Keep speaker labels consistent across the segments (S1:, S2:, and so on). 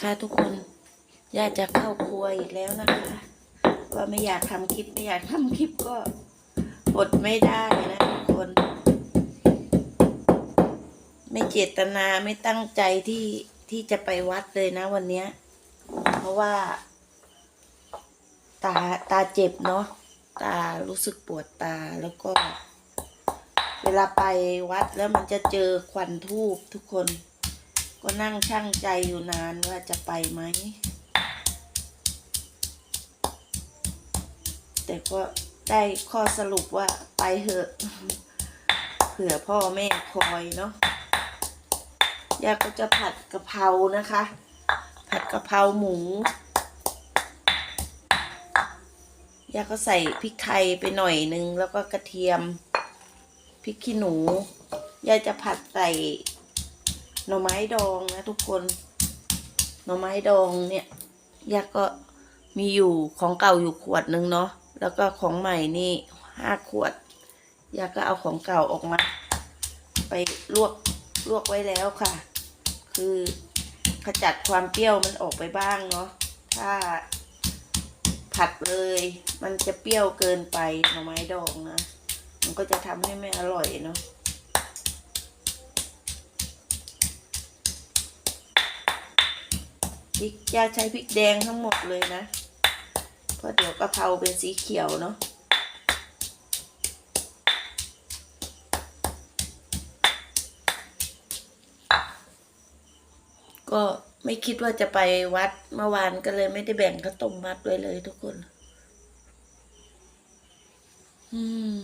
S1: นะคะทุกคนย่าจะเข้าครัวอีกแล้วนะคะ ว่าไม่อยากทำคลิปไม่อยากทำคลิปก็อดไม่ได้นะทุกคน ไม่เจตนาไม่ตั้งใจที่ที่จะไปวัดเลยนะวันเนี้ยเพราะว่า ตาตาเจ็บเนาะตารู้สึกปวดตาแล้วก็ เวลาไปวัดแล้วมันจะเจอควันทูบทุกคน ก็นั่งช่างใจอยู่นานว่าจะไปไหม แต่ก็ได้ข้อสรุปว่าไปเถอะ เผื่อพ่อแม่คอยเนาะยาก็จะผัดกะเพรานะคะ ผัดกะเพราหมูยาก็ใส่พริกไทยไปหน่อยนึง แล้วก็กระเทียมพริกขี้หนูยายจะผัดใส่ หน่อไม้ดองนะทุกคน หน่อไม้ดองเนี่ยยาก็มีอยู่ของเก่าอยู่ขวดนึงเนาะแล้วก็ของใหม่นี่ห้าขวดยาก็เอาของเก่าออกมา ไปลวกลวกไว้แล้วค่ะ คือขจัดความเปรี้ยวมันออกไปบ้างเนาะถ้าผัดเลย มันจะเปรี้ยวเกินไปหน่อไม้ดองนะมันก็จะทำให้ไม่อร่อยเนาะ พริกยาใช้พริกแดงทั้งหมดเลยนะ เพราะเดี๋ยวกะเพราเป็นสีเขียวเนาะก็ไม่คิดว่าจะไปวัดเมื่อวานก็เลยไม่ได้แบ่งข้าวต้มมัดไว้เลยทุกคน อืม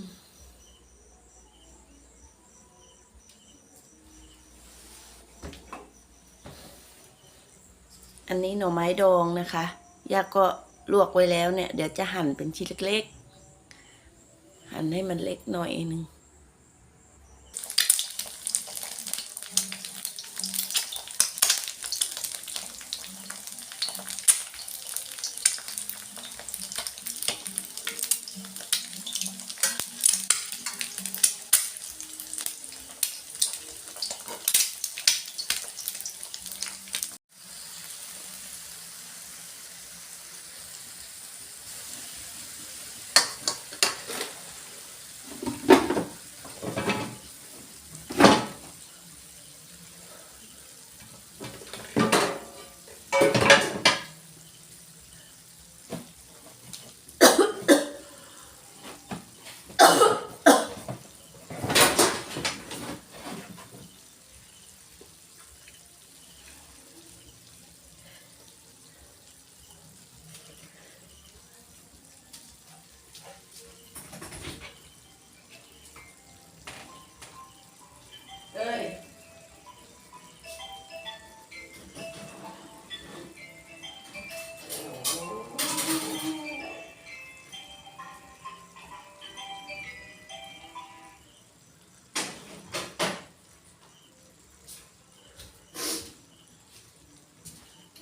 S1: อันนี้หน่อไม้ดองนะคะย่าก็ลวกไว้แล้วเนี่ย เดี๋ยวจะหั่นเป็นชิ้นเล็กๆ หั่นให้มันเล็กหน่อยนึง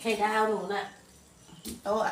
S1: ไข่ดาวหนูน่ะโต๊ะ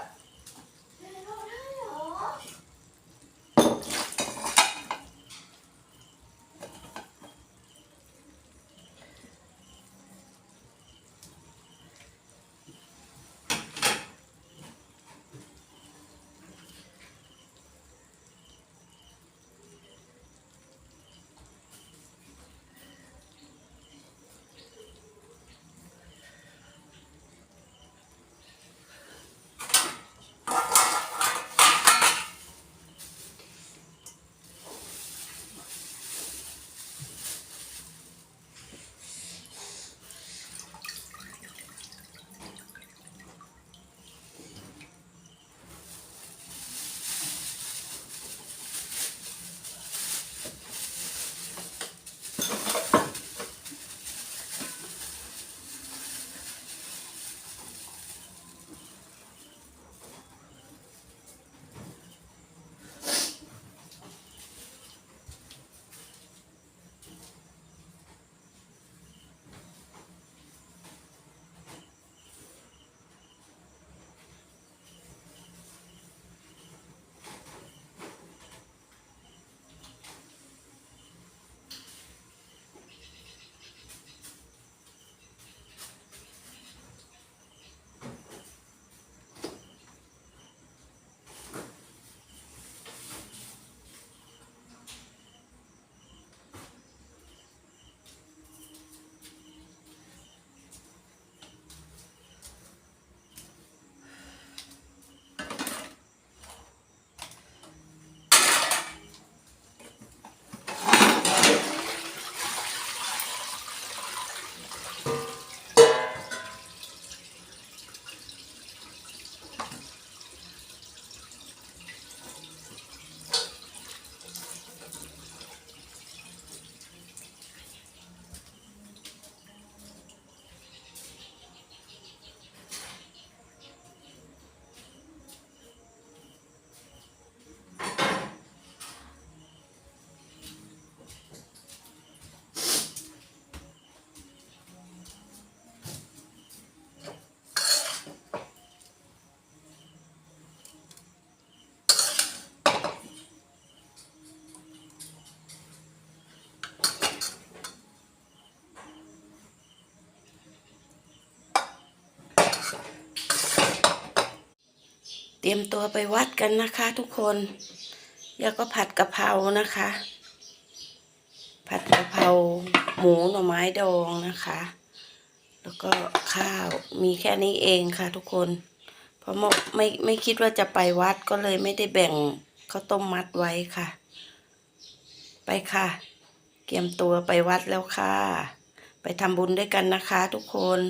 S1: เตรียมตัวไปวัดกันนะคะทุกคนยาก็ผัดกะเพรานะคะ ผัดกะเพราหมูหน่อไม้ดองนะคะ แล้วก็ข้าวมีแค่นี้เองค่ะทุกคน เพราะไม่ไม่ไม่คิดว่าจะไปวัดก็เลยไม่ได้แบ่งข้าวต้มมัดไว้ค่ะ ไปค่ะ เตรียมตัวไปวัดแล้วค่ะ ไปทำบุญด้วยกันนะคะทุกคน